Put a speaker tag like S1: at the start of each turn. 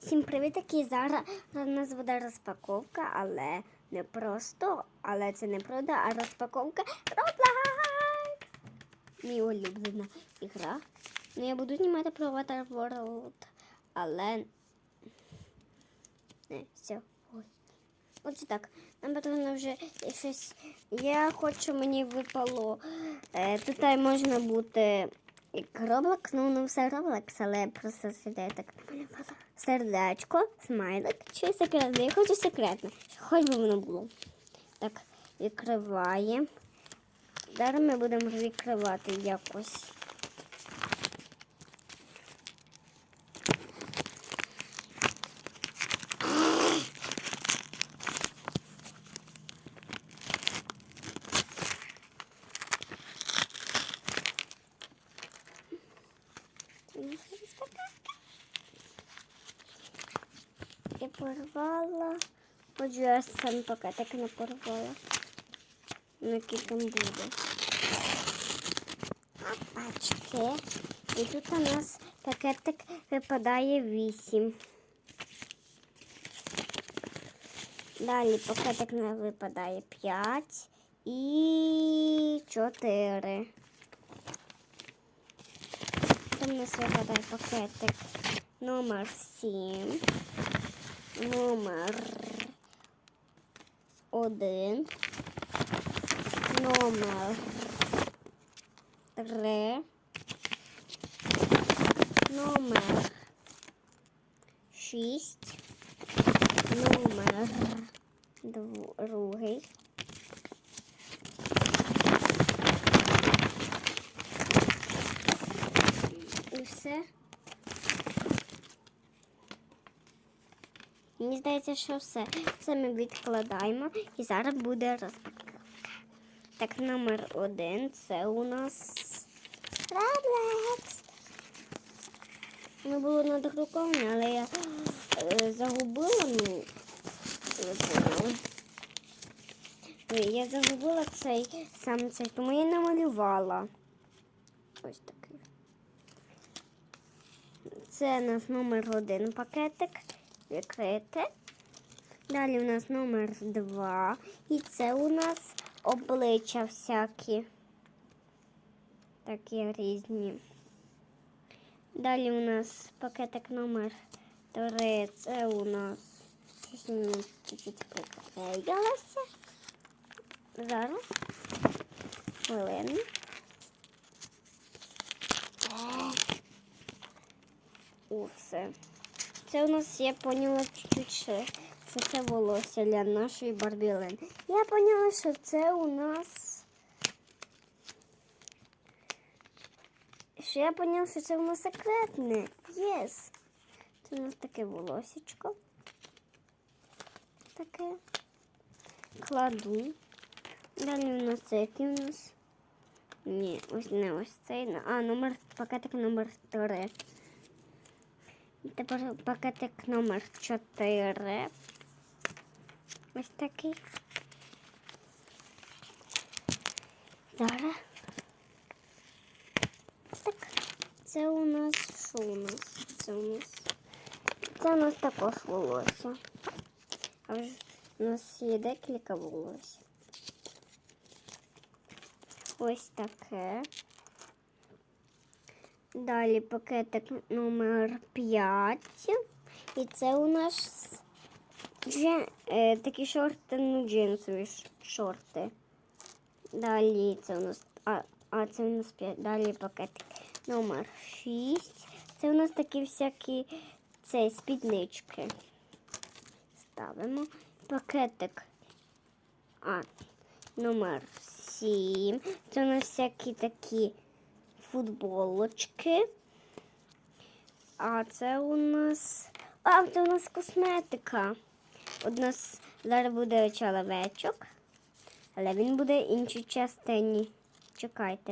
S1: Всім привіт, і зараз у нас буде розпаковка, але не просто, але це не правда, а розпаковка Roblox. Мій улюблена ігра. Ну, я буду знімати про Waterworld, але не все. Отже так, нам потрібно вже щось. Я хочу, мені випало. Е, тут можна бути Roblox, ну не все Роблокс, але просто сюди так. Сердечко, смайлик чи секретне. Я хочу секретне, хоч би воно було. Так, відкриваємо. Зараз ми будемо відкривати якось. Порвала. Отже, я сам пакетик не порвала. Ну, який там буде. Опачки. І тут у нас пакетик випадає 8. Далі пакетик не випадає 5 і 4. Там у нас випадає пакетик номер 7, номер один, номер три, номер шість, номер другий. І все. Мені здається, що все. Все ми відкладаємо і зараз буде розпаковка. Так, номер один це у нас Roblox. Воно було надруковане, але я е, загубила, ну. Ой, Я загубила цей сам цей, тому я намалювала. Ось такий. Це у нас номер один пакетик. Відкрити. Далі у нас номер два. І це у нас обличчя всякі. Такі різні. Далі у нас пакетик номер три. Це у нас чуть-чуть приклеїлося. Зараз. Хвилину. О, все. Це у нас, я поняла чуть-чуть, що це волосся для нашої Барбілен. Я поняла, що це у нас. Що я поняла, що це у нас секретне. Єс. Це у нас таке волосечко. Таке. Кладу. Далі у нас це який у нас. Ні, ось не ось цей. А, номер пакетик номер 3. Тепер пакетик номер 4. Ось такий. Зараз. Так. Це у нас що у нас? Це у нас. Це у нас також волосся. А вже у нас є декілька волосся. Ось таке. Далі пакетик номер 5. І це у нас джин, е, такі шорти, ну, джинсові шорти. Далі це у нас. А, а це у нас 5. Далі пакетик номер 6. Це у нас такі всякі це, спіднички. Ставимо. Пакетик. А, номер 7. Це у нас всякі такі футболочки. А це у нас. А, це у нас косметика. У нас зараз буде чоловечок, але він буде іншій частині. Чекайте.